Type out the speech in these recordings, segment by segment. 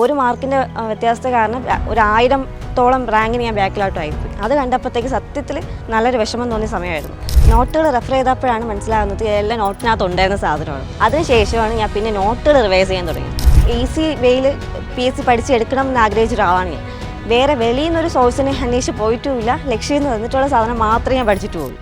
ഒരു മാർക്കിന്റെ വ്യത്യാസത്തെ കാരണം ഒരു ആയിരത്തോളം റാങ്കിന് ഞാൻ ബാക്കിലോട്ടായിപ്പോയി അത് കണ്ടപ്പോഴത്തേക്ക് സത്യത്തിൽ നല്ലൊരു വിഷമം തോന്നിയ സമയമായിരുന്നു. നോട്ടുകൾ റെഫർ ചെയ്തപ്പോഴാണ് മനസ്സിലാകുന്നത് എല്ലാം നോട്ടിനകത്ത് ഉണ്ടായിരുന്ന സാധനമാണ്. അതിനുശേഷമാണ് ഞാൻ പിന്നെ നോട്ടുകൾ റിവൈസ് ചെയ്യാൻ തുടങ്ങി ഈസി വേയിൽ പി എസ് സി പഠിച്ചെടുക്കണം എന്ന് ആഗ്രഹിച്ച ഒരാളാണ് ഞാൻ. വേറെ വെളിയിൽ നിന്നൊരു സോഴ്സിനെ അന്വേഷിച്ച് പോയിട്ടുമില്ല. ലക്ഷ്യം നിന്ന് തന്നിട്ടുള്ള സാധനം മാത്രമേ ഞാൻ പഠിച്ചിട്ട് പോകും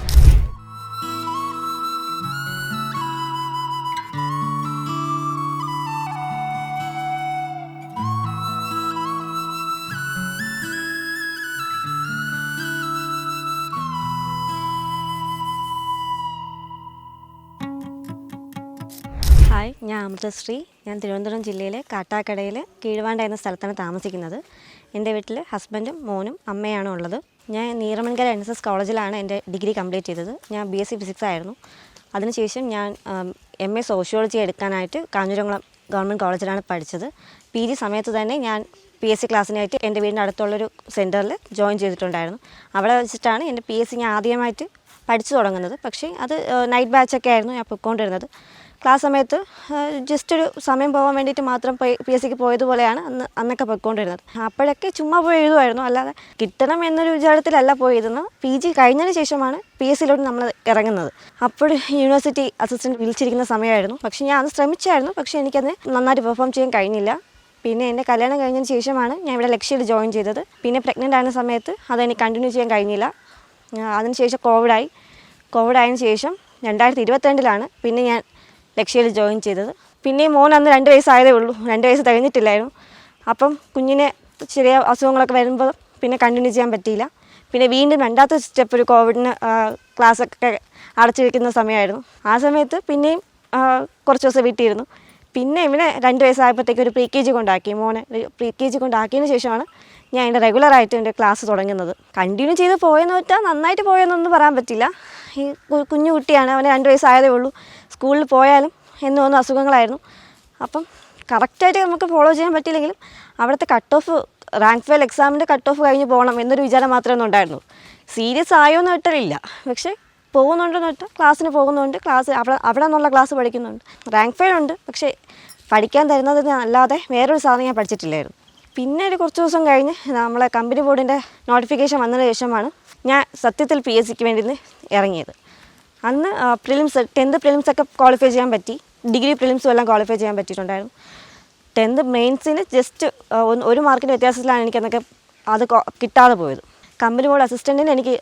ഹായ് ഞാൻ അമൃതശ്രീ. ഞാൻ തിരുവനന്തപുരം ജില്ലയിലെ കാട്ടാക്കടയിൽ കീഴ്വാണ്ട എന്ന സ്ഥലത്താണ് താമസിക്കുന്നത്. എന്റെ വീട്ടിൽ ഹസ്ബൻഡും മോനും അമ്മയാണ് ഉള്ളത്. ഞാൻ നീറമൺകര എൻ എസ് എസ് കോളേജിലാണ് എന്റെ ഡിഗ്രി കംപ്ലീറ്റ് ചെയ്തത്. ഞാൻ ബി എസ് സി ഫിസിക്സ് ആയിരുന്നു. അതിനുശേഷം ഞാൻ എം എ സോഷ്യോളജി എടുക്കാനായിട്ട് കാഞ്ഞിരംകുളം ഗവൺമെന്റ് കോളേജിലാണ് പഠിച്ചത്. പി ജി സമയത്ത് തന്നെ ഞാൻ പി എസ് സി ക്ലാസ്സിനായിട്ട് എന്റെ വീടിന്റെ അടുത്തുള്ളൊരു സെന്ററിൽ ജോയിൻ ചെയ്തിട്ടുണ്ടായിരുന്നു. അവിടെ വെച്ചിട്ടാണ് എന്റെ പി എസ് സി ഞാൻ ആദ്യമായിട്ട് പഠിച്ചു തുടങ്ങുന്നത്. പക്ഷേ അത് നൈറ്റ് ബാച്ചൊക്കെ ആയിരുന്നു ഞാൻ പൊയ്ക്കൊണ്ടിരുന്നത്. ക്ലാസ് സമയത്ത് ജസ്റ്റ് ഒരു സമയം പോകാൻ വേണ്ടിയിട്ട് മാത്രം പി എസ് സിക്ക് പോയതുപോലെയാണ് അന്ന് അന്നൊക്കെ പോയിക്കൊണ്ടിരുന്നത്. അപ്പോഴൊക്കെ ചുമ്മാ പോയി എഴുതുമായിരുന്നു. അല്ലാതെ കിട്ടണം എന്നൊരു വിചാരത്തിലല്ല പോയിരുന്നത്. പി ജി കഴിഞ്ഞതിന് ശേഷമാണ് പി എസ് സിയിലോട്ട് നമ്മൾ ഇറങ്ങുന്നത്. അപ്പോൾ യൂണിവേഴ്സിറ്റി അസിസ്റ്റന്റ് വിളിച്ചിരിക്കുന്ന സമയമായിരുന്നു. പക്ഷേ ഞാൻ അത് ശ്രമിച്ചായിരുന്നു. പക്ഷേ എനിക്കത് നന്നായിട്ട് പെർഫോം ചെയ്യാൻ കഴിഞ്ഞില്ല. പിന്നെ എന്റെ കല്യാണം കഴിഞ്ഞതിന് ശേഷമാണ് ഞാൻ ഇവിടെ ലക്ഷ്യയിൽ ജോയിൻ ചെയ്തത്. പിന്നെ പ്രഗ്നന്റ് ആയിരുന്ന സമയത്ത് അതെനിക്ക് കണ്ടിന്യൂ ചെയ്യാൻ കഴിഞ്ഞില്ല. അതിനുശേഷം കോവിഡായി. കോവിഡ് ആയതിനു ശേഷം രണ്ടായിരത്തി ഇരുപത്തിരണ്ടിലാണ് പിന്നെ ഞാൻ ലക്ഷ്യയിൽ ജോയിൻ ചെയ്തത്. പിന്നെ മോൻ അന്ന് രണ്ട് വയസ്സായതേ ഉള്ളൂ. രണ്ട് വയസ്സ് കഴിഞ്ഞിട്ടില്ലായിരുന്നു. അപ്പം കുഞ്ഞിനെ ചെറിയ അസുഖങ്ങളൊക്കെ വരുമ്പോൾ പിന്നെ കണ്ടിന്യൂ ചെയ്യാൻ പറ്റിയില്ല. പിന്നെ വീണ്ടും രണ്ടാമത്തെ സ്റ്റെപ്പ് ഒരു കോവിഡിന് ക്ലാസ്സൊക്കെ അടച്ചിരിക്കുന്ന സമയമായിരുന്നു. ആ സമയത്ത് പിന്നെയും കുറച്ച് ദിവസം വീട്ടിയിരുന്നു പിന്നെ ഇവനെ രണ്ട് വയസ്സായപ്പോഴത്തേക്ക് ഒരു പ്രീ കെ ജി കൊണ്ടാക്കി. മോനെ പ്രീ കെ ജി കൊണ്ടാക്കിയതിന് ശേഷമാണ് ഞാൻ എന്റെ റെഗുലറായിട്ട് എന്റെ ക്ലാസ് തുടങ്ങുന്നത്. കണ്ടിന്യൂ ചെയ്ത് പോയെന്ന് വെച്ചാൽ നന്നായിട്ട് പോയെന്നൊന്നും പറയാൻ പറ്റില്ല. ഈ കുഞ്ഞു കുട്ടിയാണ്. അവന് രണ്ട് വയസ്സായതേ ഉള്ളൂ. സ്കൂളിൽ പോയാലും എന്നും തോന്നുന്ന അസുഖങ്ങളായിരുന്നു. അപ്പം കറക്റ്റായിട്ട് നമുക്ക് ഫോളോ ചെയ്യാൻ പറ്റിയില്ലെങ്കിലും അവിടുത്തെ കട്ട് ഓഫ് റാങ്ക് ഫയൽ എക്സാമിന്റെ കട്ട് ഓഫ് കഴിഞ്ഞ് പോകണം എന്നൊരു വിചാരം മാത്രമേ ഉണ്ടായിരുന്നു. സീരിയസ് ആയോ എന്ന് വെട്ടില്ല പക്ഷേ പോകുന്നുണ്ടെന്ന് വെച്ചാൽ ക്ലാസ്സിന് പോകുന്നുണ്ട്. ക്ലാസ് അവിടെ അവിടെ നിന്നുള്ള ക്ലാസ് പഠിക്കുന്നുണ്ട്. റാങ്ക് ഫെയിൽ ഉണ്ട്. പക്ഷേ പഠിക്കാൻ തരുന്നതിന് അല്ലാതെ വേറൊരു സാധനം ഞാൻ പഠിച്ചിട്ടില്ലായിരുന്നു. പിന്നെ ഒരു കുറച്ച് ദിവസം കഴിഞ്ഞ് നമ്മളെ കമ്പനി ബോർഡിന്റെ നോട്ടിഫിക്കേഷൻ വന്നതിന് ശേഷമാണ് ഞാൻ സത്യത്തിൽ പി എസ് സിക്ക് വേണ്ടി ഇറങ്ങിയത്. അന്ന് പ്രിലിംസ് ടെൻത്ത് പ്രിലിംസ് ഒക്കെ ക്വാളിഫൈ ചെയ്യാൻ പറ്റി. ഡിഗ്രി പ്രിലിംസും എല്ലാം ക്വാളിഫൈ ചെയ്യാൻ പറ്റിയിട്ടുണ്ടായിരുന്നു. ടെൻത്ത് മെയിൻസിന് ജസ്റ്റ് ഒരു മാർക്കിന്റെ വ്യത്യാസത്തിലാണ് എനിക്കന്നൊക്കെ അത് കിട്ടാതെ പോയത്. കമ്പനി ബോർഡ് അസിസ്റ്റന്റിന് എനിക്ക്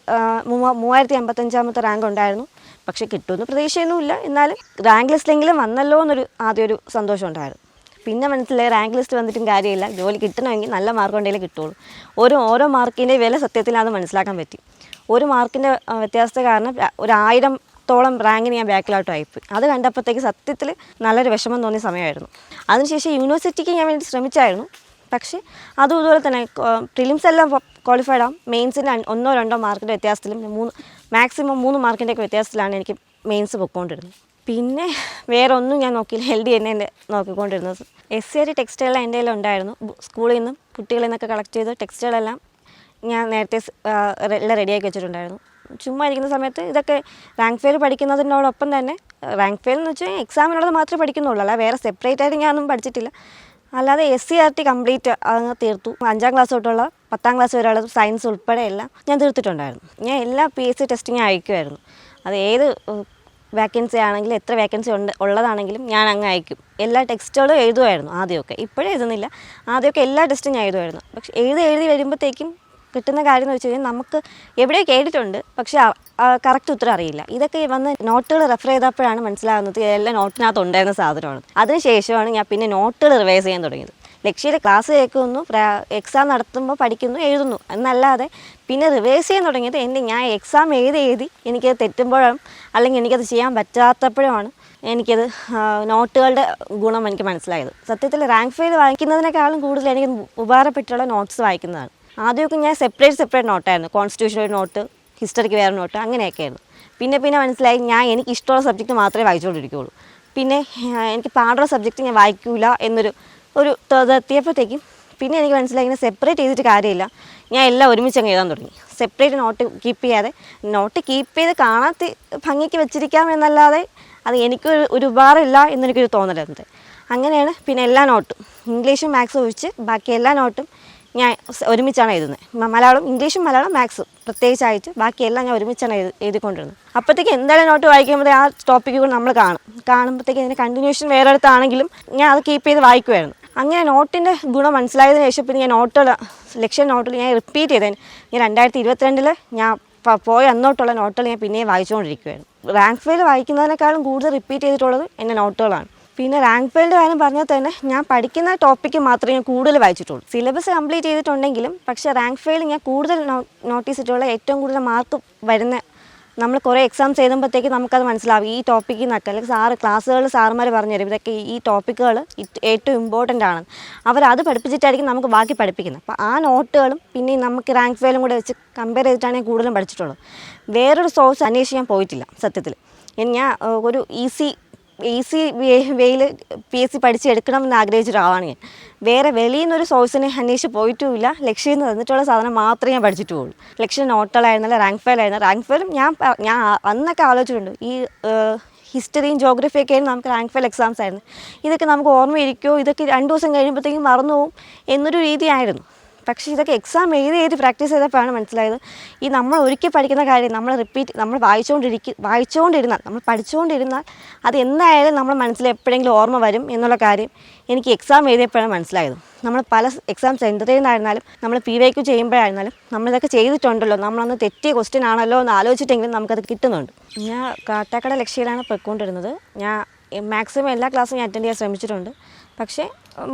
മൂവായിരത്തി അമ്പത്തഞ്ചാമത്തെ റാങ്ക് ഉണ്ടായിരുന്നു. പക്ഷേ കിട്ടുമെന്ന് പ്രതീക്ഷയൊന്നുമില്ല. എന്നാലും റാങ്ക് ലിസ്റ്റിലെങ്കിലും വന്നല്ലോ എന്നൊരു ആദ്യം ഒരു സന്തോഷം ഉണ്ടായിരുന്നു. പിന്നെ മനസ്സിലായി റാങ്ക് ലിസ്റ്റ് വന്നിട്ടും കാര്യമില്ല. ജോലി കിട്ടണമെങ്കിൽ നല്ല മാർക്ക് ഉണ്ടെങ്കിലേ കിട്ടുള്ളൂ. ഓരോ ഓരോ മാർക്കിന്റെ വില സത്യത്തിൽ അത് മനസ്സിലാക്കാൻ പറ്റി. ഒരു മാർക്കിന്റെ വ്യത്യാസത്തെ കാരണം ഒരു ഒരു ആയിരത്തോളം റാങ്കിന് ഞാൻ ബാക്കിലോട്ട് ആയിപ്പോയി അത് കണ്ടപ്പോഴത്തേക്ക് സത്യത്തിൽ നല്ലൊരു വിഷമം തോന്നിയ സമയമായിരുന്നു. അതിനുശേഷം യൂണിവേഴ്സിറ്റിക്ക് ഞാൻ വേണ്ടി ശ്രമിച്ചായിരുന്നു. പക്ഷേ അതും ഇതുപോലെ തന്നെ പ്രിലിംസ് എല്ലാം ക്വാളിഫൈഡ് ആവും മെയിൻസിന് ഒന്നോ രണ്ടോ മാർക്കിന്റെ വ്യത്യാസത്തിലും മൂന്ന് മാക്സിമം മൂന്ന് മാർക്കിന്റെ ഒക്കെ വ്യത്യാസത്തിലാണ് എനിക്ക് മെയിൻസ് പൊയ്ക്കൊണ്ടിരുന്നത്. പിന്നെ വേറെ ഒന്നും ഞാൻ നോക്കിയില്ല. ഹെൽ ഡി തന്നെ എന്റെ നോക്കിക്കൊണ്ടിരുന്നത്. എസ് സി ആർ ടെക്സ്റ്റൈൽ എന്റെ കയ്യിൽ ഉണ്ടായിരുന്നു. സ്കൂളിൽ നിന്നും കുട്ടികളിൽ നിന്നൊക്കെ കളക്ട് ചെയ്ത് ടെക്സ്റ്റൈലെല്ലാം ഞാൻ നേരത്തെ എല്ലാം റെഡിയാക്കി വെച്ചിട്ടുണ്ടായിരുന്നു. ചുമ്മാ ഇരിക്കുന്ന സമയത്ത് ഇതൊക്കെ റാങ്ക് ഫെയിൽ പഠിക്കുന്നതിനോടൊപ്പം തന്നെ റാങ്ക് ഫെയിൽ എന്ന് വെച്ചാൽ എക്സാമിനുള്ളത് മാത്രമേ പഠിക്കുന്നുള്ളൂ. അല്ല വേറെ സെപ്പറേറ്റ് ആയിട്ട് ഞാനൊന്നും പഠിച്ചിട്ടില്ല. അല്ലാതെ S C R T complete അങ്ങ് തീർത്തു. അഞ്ചാം ക്ലാസ് തൊട്ടുള്ള പത്താം ക്ലാസ് വരെയുള്ള സയൻസ് ഉൾപ്പെടെ എല്ലാം ഞാൻ തീർത്തിട്ടുണ്ടായിരുന്നു. ഞാൻ എല്ലാ പി എസ് സി ടെസ്റ്റിങ്ങും അയക്കുമായിരുന്നു. അത് ഏത് വേക്കൻസി ആണെങ്കിലും എത്ര വേക്കൻസി ഉണ്ട് ഉള്ളതാണെങ്കിലും ഞാൻ അങ്ങ് അയക്കും. എല്ലാ ടെക്സ്റ്റുകളും എഴുതുമായിരുന്നു ആദ്യമൊക്കെ. ഇപ്പോഴും എഴുതുന്നില്ല. ആദ്യമൊക്കെ എല്ലാ ടെസ്റ്റും ഞാൻ എഴുതുമായിരുന്നു. പക്ഷേ എഴുതി എഴുതി വരുമ്പോഴത്തേക്കും കിട്ടുന്ന കാര്യം എന്ന് വെച്ച് കഴിഞ്ഞാൽ നമുക്ക് എവിടെയോ കേട്ടിട്ടുണ്ട്. പക്ഷേ കറക്റ്റ് ഉത്തരം അറിയില്ല. ഇതൊക്കെ വന്ന് നോട്ടുകൾ റെഫർ ചെയ്തപ്പോഴാണ് മനസ്സിലാകുന്നത് എല്ലാം നോട്ടിനകത്ത് ഉണ്ടായിരുന്ന സാധനമാണ്. അതിനുശേഷമാണ് ഞാൻ പിന്നെ നോട്ടുകൾ റിവൈസ് ചെയ്യാൻ തുടങ്ങിയത്. ലക്ഷ്യയിൽ ക്ലാസ് കേൾക്കുന്നു എക്സാം നടത്തുമ്പോൾ പഠിക്കുന്നു എഴുതുന്നു. എന്നല്ലാതെ പിന്നെ റിവേഴ്സ് ചെയ്യാൻ തുടങ്ങിയത് എന്റെ ഞാൻ എക്സാം എഴുതി എഴുതി എനിക്കത് തെറ്റുമ്പോഴും അല്ലെങ്കിൽ എനിക്കത് ചെയ്യാൻ പറ്റാത്തപ്പോഴുമാണ് എനിക്കത് നോട്ടുകളുടെ ഗുണം എനിക്ക് മനസ്സിലായത്. സത്യത്തിൽ റാങ്ക് ഫെയിൽ വായിക്കുന്നതിനേക്കാളും കൂടുതൽ എനിക്ക് ഉപകാരപ്പെട്ടുള്ള നോട്ട്സ് വായിക്കുന്നതാണ്. ആദ്യമൊക്കെ ഞാൻ സെപ്പറേറ്റ് സെപ്പറേറ്റ് നോട്ടായിരുന്നു കോൺസ്റ്റിറ്റ്യൂഷണൽ നോട്ട് ഹിസ്റ്ററിക്ക് വേറെ നോട്ട് അങ്ങനെയൊക്കെയായിരുന്നു. പിന്നെ പിന്നെ മനസ്സിലായി ഞാൻ എനിക്ക് ഇഷ്ടമുള്ള സബ്ജക്റ്റ് മാത്രമേ വായിച്ചുകൊണ്ടിരിക്കുകയുള്ളൂ. പിന്നെ എനിക്ക് പാടുള്ള സബ്ജക്റ്റ് ഞാൻ വായിക്കില്ല എന്നൊരു ഒരു തോത് എത്തിയപ്പോഴത്തേക്കും പിന്നെ എനിക്ക് മനസ്സിലായി ഇങ്ങനെ സെപ്പറേറ്റ് ചെയ്തിട്ട് കാര്യമില്ല. ഞാൻ എല്ലാം ഒരുമിച്ച് അങ്ങ് എഴുതാൻ തുടങ്ങി. സെപ്പറേറ്റ് നോട്ട് കീപ്പ് ചെയ്യാതെ നോട്ട് കീപ്പ് ചെയ്ത് കാണാത്ത ഭംഗിക്ക് വെച്ചിരിക്കാം എന്നല്ലാതെ അത് എനിക്ക് ഒരു എന്നെനിക്കൊരു തോന്നലുണ്ട്. അങ്ങനെയാണ് പിന്നെ എല്ലാ നോട്ടും ഇംഗ്ലീഷും മാത്സും ഒഴിച്ച് ബാക്കി എല്ലാ നോട്ടും ഞാൻ ഒരുമിച്ചാണ് എഴുതുന്നത്. മലയാളം ഇംഗ്ലീഷും മലയാളം മാത്സും പ്രത്യേകിച്ചായിട്ട് ബാക്കിയെല്ലാം ഞാൻ ഒരുമിച്ചാണ് എഴുതി എഴുതിക്കൊണ്ടിരുന്നത്. അപ്പോഴത്തേക്ക് എന്തായാലും നോട്ട് വായിക്കുമ്പോൾ ആ ടോപ്പിക്ക് കൂടെ നമ്മൾ കാണും. കാണുമ്പോഴത്തേക്ക് ഇതിന്റെ കണ്ടിന്യൂഷൻ വേറെ അടുത്താണെങ്കിലും ഞാൻ അത് കീപ്പ് ചെയ്ത് വായിക്കുമായിരുന്നു അങ്ങനെ നോട്ടിന്റെ ഗുണം മനസ്സിലായതിനു ശേഷം പിന്നെ ഞാൻ നോട്ടുകൾ ലക്ഷ്യ നോട്ടിൽ ഞാൻ റിപ്പീറ്റ് ചെയ്തതിന് ഞാൻ രണ്ടായിരത്തി ഇരുപത്തിരണ്ടിൽ ഞാൻ പോയ അന്നോട്ടുള്ള നോട്ടുകൾ ഞാൻ പിന്നെയും വായിച്ചുകൊണ്ടിരിക്കുകയായിരുന്നു റാങ്ക് ഫെയിൽ വായിക്കുന്നതിനേക്കാളും കൂടുതൽ റിപ്പീറ്റ് ചെയ്തിട്ടുള്ളത് എന്റെ നോട്ടുകളാണ്. പിന്നെ റാങ്ക് ഫെയിലിന്റെ കാര്യം പറഞ്ഞാൽ തന്നെ ഞാൻ പഠിക്കുന്ന ടോപ്പിക്ക് മാത്രമേ ഞാൻ കൂടുതൽ വായിച്ചിട്ടുള്ളൂ. സിലബസ് കംപ്ലീറ്റ് ചെയ്തിട്ടുണ്ടെങ്കിലും പക്ഷേ റാങ്ക് ഫെയിൽ ഞാൻ കൂടുതൽ നോട്ടീസ് ചെയ്തിട്ടുള്ള ഏറ്റവും കൂടുതൽ മാർക്ക് വരുന്ന നമ്മൾ കുറേ എക്സാംസ് എഴുതുമ്പോഴത്തേക്ക് നമുക്കത് മനസ്സിലാവും. ഈ ടോപ്പിക്കിൽ നിന്നൊക്കെ അല്ലെങ്കിൽ സാറ് ക്ലാസ്സുകൾ സാറുമാർ പറഞ്ഞുതരും ഇതൊക്കെ ഈ ടോപ്പിക്കുകൾ ഏറ്റവും ഇമ്പോർട്ടന്റ് ആണ്. അവരത് പഠിപ്പിച്ചിട്ടായിരിക്കും നമുക്ക് ബാക്കി പഠിപ്പിക്കുന്നത്. അപ്പോൾ ആ നോട്ടുകളും പിന്നെ നമുക്ക് റാങ്ക് ഫെയിലും കൂടെ വെച്ച് കമ്പയർ ചെയ്തിട്ടാണ് കൂടുതലും പഠിച്ചിട്ടുള്ളത്. വേറൊരു സോഴ്സ് അന്വേഷിച്ച് ഞാൻ പോയിട്ടില്ല സത്യത്തിൽ. ഞാൻ ഒരു ഈസി ഈസി വേയിൽ പി എസ് സി പഠിച്ചെടുക്കണം എന്ന് ആഗ്രഹിച്ച ഒരാളാണ് ഞാൻ. വേറെ വെളിയിൽ നിന്നൊരു സോഴ്സിനെ അന്വേഷിച്ച് പോയിട്ടുമില്ല. ലക്ഷ്യം നിന്ന് തന്നിട്ടുള്ള സാധനം മാത്രമേ ഞാൻ പഠിച്ചിട്ടുള്ളൂ. ലക്ഷ്യം നോട്ടലായിരുന്നില്ല റാങ്ക് ഫയൽ ആയിരുന്നു. റാങ്ക് ഫെയിലും ഞാൻ ഞാൻ അന്നൊക്കെ ആലോചിച്ചിട്ടുണ്ട്. ഈ ഹിസ്റ്ററിയും ജോഗ്രഫിയൊക്കെ ആയിരുന്നു നമുക്ക് റാങ്ക് ഫയൽ എക്സാംസ് ആയിരുന്നു. ഇതൊക്കെ നമുക്ക് ഓർമ്മയിരിക്കുമോ ഇതൊക്കെ രണ്ട് ദിവസം കഴിയുമ്പോഴത്തേക്കും മറന്നു പോകും എന്നൊരു രീതിയായിരുന്നു. പക്ഷേ ഇതൊക്കെ എക്സാം എഴുതി എഴുതി പ്രാക്ടീസ് ചെയ്തപ്പോഴാണ് മനസ്സിലായത്. ഈ നമ്മൾ ഒരിക്കൽ പഠിക്കുന്ന കാര്യം നമ്മൾ റിപ്പീറ്റ് നമ്മൾ വായിച്ചുകൊണ്ടിരിക്കും വായിച്ചുകൊണ്ടിരുന്നാൽ നമ്മൾ പഠിച്ചുകൊണ്ടിരുന്നാൽ അത് എന്തായാലും നമ്മൾ മനസ്സിൽ എപ്പോഴെങ്കിലും ഓർമ്മ വരും എന്നുള്ള കാര്യം എനിക്ക് എക്സാം എഴുതിയപ്പോഴാണ് മനസ്സിലായത്. നമ്മൾ പല എക്സാം സെന്ററിൽ നിന്നായിരുന്നാലും നമ്മൾ പി വൈക്ക് ചെയ്യുമ്പോഴായിരുന്നാലും നമ്മളിതൊക്കെ ചെയ്തിട്ടുണ്ടല്ലോ നമ്മളന്ന് തെറ്റിയ ക്വസ്റ്റ്യൻ ആണല്ലോ എന്ന് ആലോചിച്ചിട്ടെങ്കിലും നമുക്കത് കിട്ടുന്നുണ്ട്. ഞാൻ കാട്ടാക്കട ലക്ഷ്യയിലാണ് പോയിക്കൊണ്ടിരുന്നത്. ഞാൻ മാക്സിമം എല്ലാ ക്ലാസ്സും ഞാൻ അറ്റൻഡ് ചെയ്യാൻ ശ്രമിച്ചിട്ടുണ്ട്. പക്ഷേ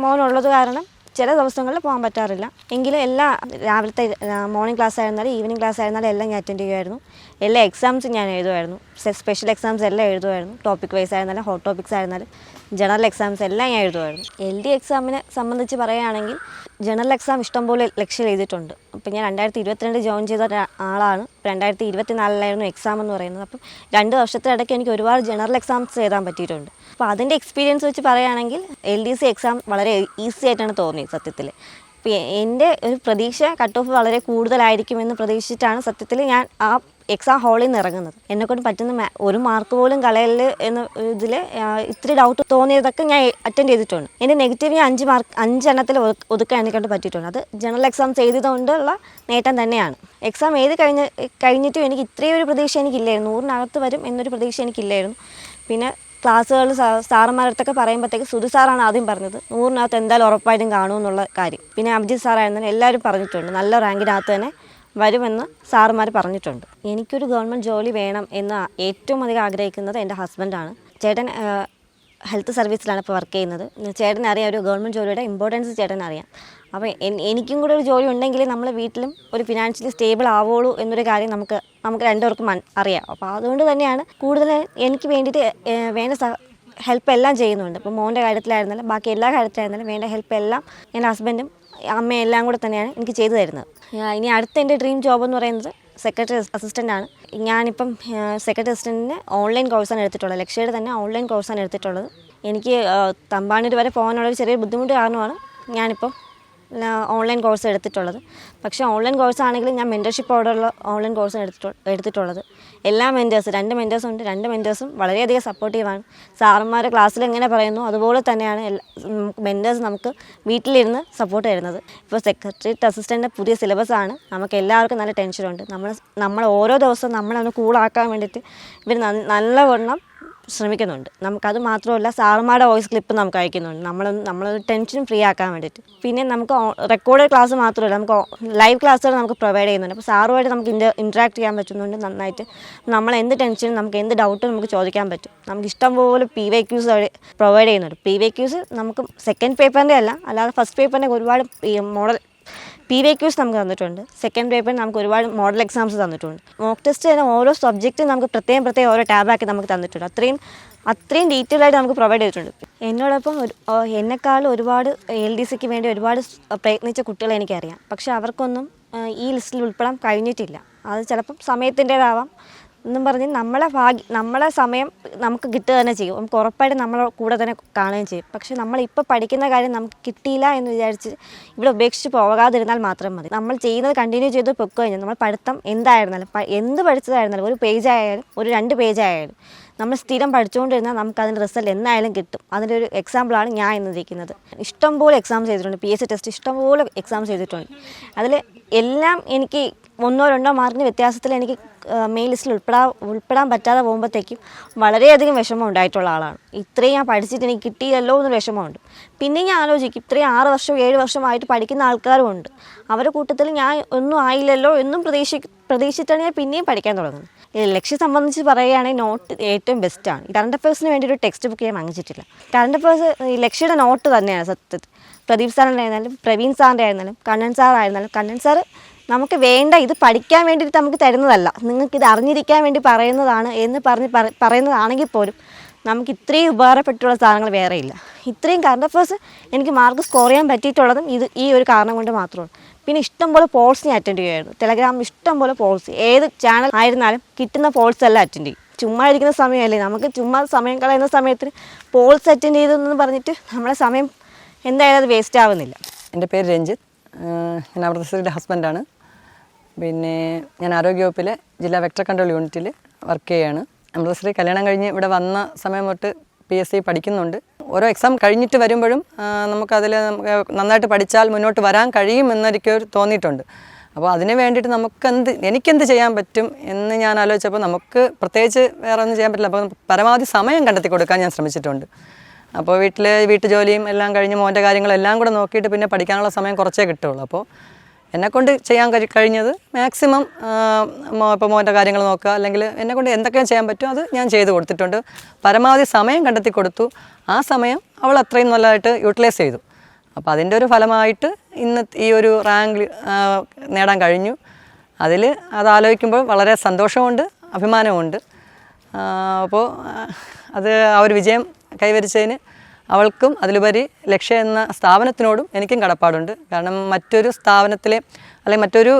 മോനുള്ളത് കാരണം ചില ദിവസങ്ങളിൽ പോകാൻ പറ്റാറില്ല. എങ്കിലും എല്ലാ രാവിലത്തെ മോർണിംഗ് ക്ലാസ് ആയിരുന്നാലും ഈവനിങ് ക്ലാസ് ആയിരുന്നാലും എല്ലാം ഞാൻ അറ്റൻഡ് ചെയ്യുമായിരുന്നു. എല്ലാ എക്സാംസും ഞാൻ എഴുതുമായിരുന്നു. സ്പെഷ്യൽ എക്സാംസ് എല്ലാം എഴുതുമായിരുന്നു. ടോപ്പിക് വൈസ് ആയിരുന്നാലും ഹോട്ട് ടോപ്പിക്സ് ആയിരുന്നാലും ജനറൽ എക്സാംസ് എല്ലാം ഞാൻ എഴുതുമായിരുന്നു. എൽ ഡി എക്സാമിനെ സംബന്ധിച്ച് പറയുകയാണെങ്കിൽ ജനറൽ എക്സാം ഇഷ്ടംപോലെ ലക്ഷ്യം എഴുതിയിട്ടുണ്ട്. അപ്പം ഞാൻ രണ്ടായിരത്തി ഇരുപത്തിരണ്ട് ജോയിൻ ചെയ്ത ആളാണ്. രണ്ടായിരത്തി ഇരുപത്തിനാലിലായിരുന്നു എക്സാം എന്ന് പറയുന്നത്. അപ്പം രണ്ട് വർഷത്തിനിടയ്ക്ക് എനിക്ക് ഒരുപാട് ജനറൽ എക്സാംസ് എഴുതാൻ പറ്റിയിട്ടുണ്ട്. അപ്പോൾ അതിന്റെ എക്സ്പീരിയൻസ് വെച്ച് പറയുകയാണെങ്കിൽ എൽ ഡി സി എക്സാം വളരെ ഈസി ആയിട്ടാണ് തോന്നിയത് സത്യത്തിൽ. എന്റെ ഒരു പ്രതീക്ഷ കട്ട് ഓഫ് വളരെ കൂടുതലായിരിക്കുമെന്ന് പ്രതീക്ഷിച്ചിട്ടാണ് സത്യത്തിൽ ഞാൻ ആ എക്സാം ഹാളിൽ നിന്ന് ഇറങ്ങുന്നത്. എന്നെക്കൊണ്ട് പറ്റുന്ന ഒരു മാർക്ക് പോലും കളയൽ എന്ന ഇതിൽ ഇത്തിരി ഡൗട്ട് തോന്നിയതൊക്കെ ഞാൻ അറ്റൻഡ് ചെയ്തിട്ടുണ്ട്. എന്റെ നെഗറ്റീവ് ഞാൻ അഞ്ച് മാർക്ക് അഞ്ചെണ്ണത്തിൽ ഒതുക്ക- ഒതുക്കാൻ എന്നെക്കൊണ്ട് പറ്റിയിട്ടുണ്ട് അത് ജനറൽ എക്സാം ചെയ്തതുകൊണ്ടുള്ള നേട്ടം തന്നെയാണ്. എക്സാം എഴുതി കഴിഞ്ഞ് കഴിഞ്ഞിട്ടും എനിക്ക് ഇത്രയും ഒരു പ്രതീക്ഷ എനിക്കില്ലായിരുന്നു. നൂറിനകത്ത് വരും എന്നൊരു പ്രതീക്ഷ എനിക്കില്ലായിരുന്നു. പിന്നെ ക്ലാസ്സുകൾ സാറന്മാരുടെ അടുത്തൊക്കെ പറയുമ്പോഴത്തേക്ക് സുധു സാറാണ് ആദ്യം പറഞ്ഞത്. നൂറിനകത്ത് എന്തായാലും ഉറപ്പായിട്ടും കാണുമെന്നുള്ള കാര്യം. പിന്നെ അഭിജിത്ത് സാറായിരുന്നാലും എല്ലാവരും പറഞ്ഞിട്ടുണ്ട്. നല്ല റാങ്കിനകത്ത് തന്നെ വരുമെന്ന് സാറുമാർ പറഞ്ഞിട്ടുണ്ട്. എനിക്കൊരു ഗവൺമെന്റ് ജോലി വേണം എന്ന് ഏറ്റവും അധികം ആഗ്രഹിക്കുന്നത് എന്റെ ഹസ്ബൻഡാണ്. ചേട്ടൻ ഹെൽത്ത് സർവീസിലാണ് ഇപ്പോൾ വർക്ക് ചെയ്യുന്നത്. ചേട്ടനറിയാം ഒരു ഗവൺമെന്റ് ജോലിയുടെ ഇമ്പോർട്ടൻസ് ചേട്ടൻ അറിയാം അപ്പോൾ എനിക്കും കൂടെ ഒരു ജോലി ഉണ്ടെങ്കിൽ നമ്മൾ വീട്ടിലും ഒരു ഫിനാൻഷ്യലി സ്റ്റേബിൾ ആവുള്ളൂ എന്നൊരു കാര്യം നമുക്ക് നമുക്ക് രണ്ടുപേർക്കും അറിയാം. അപ്പോൾ അതുകൊണ്ട് തന്നെയാണ് കൂടുതൽ എനിക്ക് വേണ്ടിയിട്ട് വേണ്ട ഹെൽപ്പ് എല്ലാം ചെയ്യുന്നുണ്ട്. ഇപ്പോൾ മോന്റെ കാര്യത്തിലായിരുന്നാലും ബാക്കി എല്ലാ കാര്യത്തിലായിരുന്നാലും വേണ്ട ഹെൽപ്പ് എല്ലാം എന്റെ ഹസ്ബൻഡും അമ്മയും എല്ലാം കൂടെ തന്നെയാണ് എനിക്ക് ചെയ്തു തരുന്നത്. ഇനി അടുത്ത എന്റെ ഡ്രീം ജോബ് എന്ന് പറയുന്നത് സെക്രട്ടറി അസിസ്റ്റന്റ് ആണ്. ഞാനിപ്പം സെക്രട്ടറി അസിസ്റ്റന്റിന് ഓൺലൈൻ കോഴ്സാണ് എടുത്തിട്ടുള്ളത്. ലക്ഷ്യയുടെ തന്നെ ഓൺലൈൻ കോഴ്സാണ് എടുത്തിട്ടുള്ളത്. എനിക്ക് തമ്പാനൂർ വരെ പോകാനുള്ളൊരു ചെറിയ ബുദ്ധിമുട്ട് കാരണമാണ് ഞാനിപ്പം ഓൺലൈൻ കോഴ്സ് എടുത്തിട്ടുള്ളത്. പക്ഷേ ഓൺലൈൻ കോഴ്സ് ആണെങ്കിലും ഞാൻ മെന്റർഷിപ്പ് ഓർഡറുള്ള ഓൺലൈൻ കോഴ്സ് എടുത്തിട്ടു എടുത്തിട്ടുള്ളത്. എല്ലാ മെന്റേഴ്സും രണ്ട് മെന്റേഴ്സും ഉണ്ട്. രണ്ട് മെന്റേഴ്സും വളരെയധികം സപ്പോർട്ടീവാണ് സാറന്മാർ ക്ലാസ്സിൽ എങ്ങനെ പറയുന്നു അതുപോലെ തന്നെയാണ് മെന്റേഴ്സ് നമുക്ക് വീട്ടിലിരുന്ന് സപ്പോർട്ട് തരുന്നത്. ഇപ്പോൾ സെക്രട്ടറിയേറ്റ് അസിസ്റ്റന്റ് പുതിയ സിലബസ് ആണ്. നമുക്ക് എല്ലാവർക്കും നല്ല ടെൻഷനുണ്ട് നമ്മൾ നമ്മൾ ഓരോ ദിവസവും നമ്മളൊന്ന് കൂളാക്കാൻ വേണ്ടിയിട്ട് ഇവർ നല്ലവണ്ണം ശ്രമിക്കുന്നുണ്ട്. നമുക്കത് മാത്രമല്ല സാറുമാരുടെ വോയിസ് ക്ലിപ്പ് നമുക്ക് അയക്കുന്നുണ്ട്. നമ്മൾ നമ്മൾ ടെൻഷൻ ഫ്രീ ആക്കാൻ വേണ്ടിയിട്ട്. പിന്നെ നമുക്ക് റെക്കോർഡ് ക്ലാസ് മാത്രമല്ല നമുക്ക് ലൈവ് ക്ലാസ്സുകൾ നമുക്ക് പ്രൊവൈഡ് ചെയ്യുന്നുണ്ട്. അപ്പോൾ സാറുമായിട്ട് നമുക്ക് ഇന്റർ ഇൻട്രാക്ട് ചെയ്യാൻ പറ്റുന്നുണ്ട് നന്നായിട്ട്. നമ്മൾ എന്ത് ടെൻഷനും നമുക്ക് എന്ത് ഡൗട്ടും നമുക്ക് ചോദിക്കാൻ പറ്റും. നമുക്ക് ഇഷ്ടം പോലെ പി വൈ ക്യൂസ് പ്രൊവൈഡ് ചെയ്യുന്നുണ്ട്. പി വൈ ക്യൂസ് നമുക്ക് സെക്കൻഡ് പേപ്പറിന്റെ അല്ല അല്ലാതെ ഫസ്റ്റ് പേപ്പറിന്റെ ഒരുപാട് മോഡൽ പി വൈ ക്യൂസ് നമുക്ക് തന്നിട്ടുണ്ട്. സെക്കൻഡ് പേപ്പർ നമുക്ക് ഒരുപാട് മോഡൽ എക്സാംസ് തന്നിട്ടുണ്ട്. മോക്ക് ടെസ്റ്റ് തന്നെ ഓരോ സബ്ജക്റ്റും നമുക്ക് പ്രത്യേകം പ്രത്യേകം ഓരോ ടാബാക്കി നമുക്ക് തന്നിട്ടുണ്ട്. അത്രയും അത്രയും ഡീറ്റെയിൽ ആയിട്ട് നമുക്ക് പ്രൊവൈഡ് ചെയ്തിട്ടുണ്ട്. എന്നോടൊപ്പം ഒരു എന്നെക്കാളും ഒരുപാട് എൽ ഡി സിക്ക് വേണ്ടി ഒരുപാട് പ്രയത്നിച്ച കുട്ടികളെ എനിക്കറിയാം. പക്ഷേ അവർക്കൊന്നും ഈ ലിസ്റ്റിൽ ഉൾപ്പെടാൻ കഴിഞ്ഞിട്ടില്ല. അത് ചിലപ്പം സമയത്തിന്റേതാവാം. എന്നും പറഞ്ഞ് നമ്മളെ ഭാഗ്യ നമ്മളെ സമയം നമുക്ക് കിട്ടുക തന്നെ ചെയ്യും. നമുക്ക് ഉറപ്പായിട്ട് നമ്മളെ കൂടെ തന്നെ കാണുകയും ചെയ്യും. പക്ഷെ നമ്മളിപ്പോൾ പഠിക്കുന്ന കാര്യം നമുക്ക് കിട്ടിയില്ല എന്ന് വിചാരിച്ച് ഇവിടെ ഉപേക്ഷിച്ച് പോകാതിരുന്നാൽ മാത്രം മതി. നമ്മൾ ചെയ്യുന്നത് കണ്ടിന്യൂ ചെയ്ത് പൊക്കുക കഴിഞ്ഞാൽ നമ്മൾ പഠിത്തം എന്തായിരുന്നാലും എന്ത് പഠിച്ചതായിരുന്നാലും ഒരു പേജ് ആയാലും ഒരു രണ്ട് പേജ് ആയാലും നമ്മൾ സ്ഥിരം പഠിച്ചുകൊണ്ടിരുന്നാൽ നമുക്ക് അതിന്റെ റിസൾട്ട് എന്നായാലും കിട്ടും. അതിന്റെ ഒരു എക്സാമ്പിളാണ് ഞാൻ എന്നിരിക്കുന്നത് ഇഷ്ടംപോലെ എക്സാം ചെയ്തിട്ടുണ്ട്. പി എസ് സി ടെസ്റ്റ് ഇഷ്ടംപോലെ എക്സാം ചെയ്തിട്ടുണ്ട്. അതിൽ എല്ലാം എനിക്ക് ഒന്നോ രണ്ടോ മാർക്കിന് വ്യത്യാസത്തിൽ എനിക്ക് മെയിൻ ലിസ്റ്റിൽ ഉൾപ്പെടാൻ ഉൾപ്പെടാൻ പറ്റാതെ പോകുമ്പോഴത്തേക്കും വളരെയധികം വിഷമം ഉണ്ടായിട്ടുള്ള ആളാണ്. ഇത്രയും ഞാൻ പഠിച്ചിട്ട് എനിക്ക് കിട്ടിയല്ലോ എന്നൊരു വിഷമമുണ്ട്. പിന്നെ ഞാൻ ആലോചിക്കും ഇത്രയും ആറ് വർഷം ഏഴ് വർഷമായിട്ട് പഠിക്കുന്ന ആൾക്കാരും ഉണ്ട്. അവരുടെ കൂട്ടത്തിൽ ഞാൻ ഒന്നും ആയില്ലല്ലോ എന്നും പ്രതീക്ഷ പ്രതീക്ഷിച്ചിട്ടാണ് ഞാൻ പിന്നെയും പഠിക്കാൻ തുടങ്ങുന്നത്. ലക്ഷ്യം സംബന്ധിച്ച് പറയുകയാണെങ്കിൽ നോട്ട് ഏറ്റവും ബെസ്റ്റാണ് കറണ്ട് അഫേഴ്സിന് വേണ്ടി ഒരു ടെക്സ്റ്റ് ബുക്ക് ഞാൻ വാങ്ങിച്ചിട്ടില്ല. കറണ്ട് അഫേഴ്സ് ഈ ലക്ഷ്യയുടെ നോട്ട് തന്നെയാണ് സത്യത്തിൽ. പ്രദീപ് സാറിന്റെ ആയിരുന്നാലും പ്രവീൺ സാറിന്റെ ആയിരുന്നാലും കണ്ണൻ സാറായിരുന്നാലും കണ്ണൻ സാർ നമുക്ക് വേണ്ട ഇത് പഠിക്കാൻ വേണ്ടിയിട്ട് നമുക്ക് തരുന്നതല്ല. നിങ്ങൾക്ക് ഇത് അറിഞ്ഞിരിക്കാൻ വേണ്ടി പറയുന്നതാണ് എന്ന് പറഞ്ഞ് പറ- പറയുന്നതാണെങ്കിൽ പോലും നമുക്ക് ഇത്രയും ഉപകാരപ്പെട്ടുള്ള സാധനങ്ങൾ വേറെ ഇല്ല. ഇത്രയും കറണ്ട് അഫയേഴ്സ് എനിക്ക് മാർക്ക് സ്കോർ ചെയ്യാൻ പറ്റിയിട്ടുള്ളതും ഇത് ഈ ഒരു കാരണം കൊണ്ട് മാത്രമാണ്. പിന്നെ ഇഷ്ടംപോലെ പോൾസ് ഞാൻ അറ്റൻഡ് ചെയ്യുമായിരുന്നു ടെലഗ്രാം ഇഷ്ടംപോലെ പോൾസ് ഏത് ചാനൽ ആയിരുന്നാലും കിട്ടുന്ന പോൾസ് എല്ലാം അറ്റൻഡ് ചെയ്യും ചുമ്മാ ഇരിക്കുന്ന സമയമല്ലേ? നമുക്ക് ചുമ്മാ സമയം കളയുന്ന സമയത്തിന് പോൾസ് അറ്റൻഡ് ചെയ്തെന്ന് പറഞ്ഞിട്ട് നമ്മുടെ സമയം എന്തായാലും അത് വേസ്റ്റ് ആവുന്നില്ല. എന്റെ പേര് രഞ്ജിത്ത്. ഞാൻ അമൃതശ്രീയുടെ ഹസ്ബൻഡാണ് പിന്നെ ഞാൻ ആരോഗ്യവകുപ്പിലെ ജില്ലാ വെക്ടർ കൺട്രോൾ യൂണിറ്റിൽ വർക്ക് ചെയ്യുകയാണ് അമൃതശ്രീ കല്യാണം കഴിഞ്ഞ് ഇവിടെ വന്ന സമയം തൊട്ട് പി എസ് സി പഠിക്കുന്നുണ്ട്. ഓരോ എക്സാം കഴിഞ്ഞിട്ട് വരുമ്പോഴും നമുക്കതിൽ നമുക്ക് നന്നായിട്ട് പഠിച്ചാൽ മുന്നോട്ട് വരാൻ കഴിയും എന്നൊരിക്കൽ തോന്നിയിട്ടുണ്ട്. അപ്പോൾ അതിന് വേണ്ടിയിട്ട് നമുക്കെന്ത് എനിക്കെന്ത് ചെയ്യാൻ പറ്റും എന്ന് ഞാൻ ആലോചിച്ചപ്പോൾ നമുക്ക് പ്രത്യേകിച്ച് വേറെ ഒന്നും ചെയ്യാൻ പറ്റില്ല. അപ്പോൾ പരമാവധി സമയം കണ്ടെത്തി കൊടുക്കാൻ ഞാൻ ശ്രമിച്ചിട്ടുണ്ട്. അപ്പോൾ വീട്ടിലെ വീട്ടുജോലിയും എല്ലാം കഴിഞ്ഞ് മോന്റെ കാര്യങ്ങളെല്ലാം കൂടെ നോക്കിയിട്ട് പിന്നെ പഠിക്കാനുള്ള സമയം കുറച്ചേ കിട്ടുള്ളൂ അപ്പോൾ എന്നെക്കൊണ്ട് ചെയ്യാൻ കഴി- കഴിഞ്ഞത് മാക്സിമം ഇപ്പോൾ മോന്റെ കാര്യങ്ങൾ നോക്കുക അല്ലെങ്കിൽ എന്നെക്കൊണ്ട് എന്തൊക്കെയാണ് ചെയ്യാൻ പറ്റും അത് ഞാൻ ചെയ്ത് കൊടുത്തിട്ടുണ്ട്. പരമാവധി സമയം കണ്ടെത്തി കൊടുത്തു. ആ സമയം അവൾ അത്രയും നല്ലതായിട്ട് യൂട്ടിലൈസ് ചെയ്തു. അപ്പോൾ അതിന്റെ ഒരു ഫലമായിട്ട് ഇന്ന് ഈ ഒരു റാങ്ക് നേടാൻ കഴിഞ്ഞു. അതിൽ അത് ആലോചിക്കുമ്പോൾ വളരെ സന്തോഷമുണ്ട് അഭിമാനമുണ്ട്. അപ്പോൾ അത് ആ ഒരു വിജയം കൈവരിച്ചതിന് അവൾക്കും അതിലുപരി ലക്ഷ്യ എന്ന സ്ഥാപനത്തിനോടും എനിക്കും കടപ്പാടുണ്ട്. കാരണം മറ്റൊരു സ്ഥാപനത്തിലെ അല്ലെങ്കിൽ മറ്റൊരു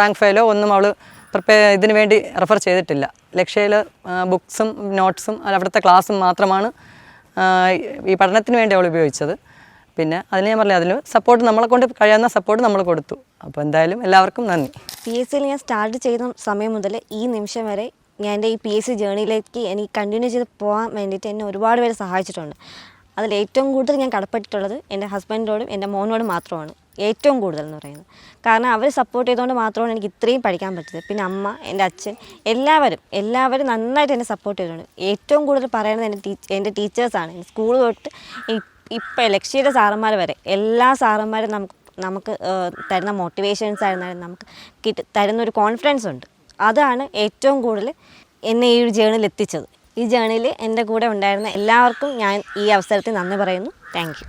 റാങ്ക് ഫയലോ ഒന്നും അവൾ പ്രിപ്പയർ ഇതിനു വേണ്ടി റെഫർ ചെയ്തിട്ടില്ല. ലക്ഷ്യയിൽ ബുക്സും നോട്ട്സും അവിടുത്തെ ക്ലാസ്സും മാത്രമാണ് ഈ പഠനത്തിന് വേണ്ടി അവൾ ഉപയോഗിച്ചത്. പിന്നെ അതിന് ഞാൻ പറഞ്ഞില്ല അതിന് സപ്പോർട്ട് നമ്മളെ കൊണ്ട് കഴിയാവുന്ന സപ്പോർട്ട് നമ്മൾ കൊടുത്തു. അപ്പോൾ എന്തായാലും എല്ലാവർക്കും നന്ദി. പി എസ് സിയിൽ ഞാൻ സ്റ്റാർട്ട് ചെയ്ത സമയം മുതൽ ഈ നിമിഷം വരെ ഞാൻ എന്റെ ഈ പി എസ് സി ജേണിയിലേക്ക് എനിക്ക് കണ്ടിന്യൂ ചെയ്ത് പോകാൻ വേണ്ടിയിട്ട് എന്നെ ഒരുപാട് പേര് സഹായിച്ചിട്ടുണ്ട്. അതിൽ ഏറ്റവും കൂടുതൽ ഞാൻ കടപ്പെട്ടിട്ടുള്ളത് എന്റെ ഹസ്ബൻഡിനോടും എന്റെ മോനോടും മാത്രമാണ്. ഏറ്റവും കൂടുതൽ എന്ന് പറയുന്നത്. കാരണം അവർ സപ്പോർട്ട് ചെയ്തുകൊണ്ട് മാത്രമാണ് എനിക്ക് ഇത്രയും പഠിക്കാൻ പറ്റിയത്. പിന്നെ അമ്മ എന്റെ അച്ഛൻ എല്ലാവരും എല്ലാവരും നന്നായിട്ട് എന്നെ സപ്പോർട്ട് ചെയ്തിട്ടുണ്ട്. ഏറ്റവും കൂടുതൽ പറയുന്നത് എന്റെ ടീ എന്റെ ടീച്ചേഴ്സാണ് സ്കൂൾ തൊട്ട് ഇപ്പം ലക്ഷ്യയുടെ സാറന്മാർ വരെ എല്ലാ സാറന്മാരും നമുക്ക് നമുക്ക് തരുന്ന മോട്ടിവേഷൻസ് ആയിരുന്നാലും നമുക്ക് കിട്ടി തരുന്ന ഒരു കോൺഫിഡൻസ് ഉണ്ട്. അതാണ് ഏറ്റവും കൂടുതൽ എന്നെ ഈ ഒരു ജേണിൽ എത്തിച്ചത്. ഈ ജേണിയിൽ എന്റെ കൂടെ ഉണ്ടായിരുന്ന എല്ലാവർക്കും ഞാൻ ഈ അവസരത്തിൽ നന്ദി പറയുന്നു. താങ്ക്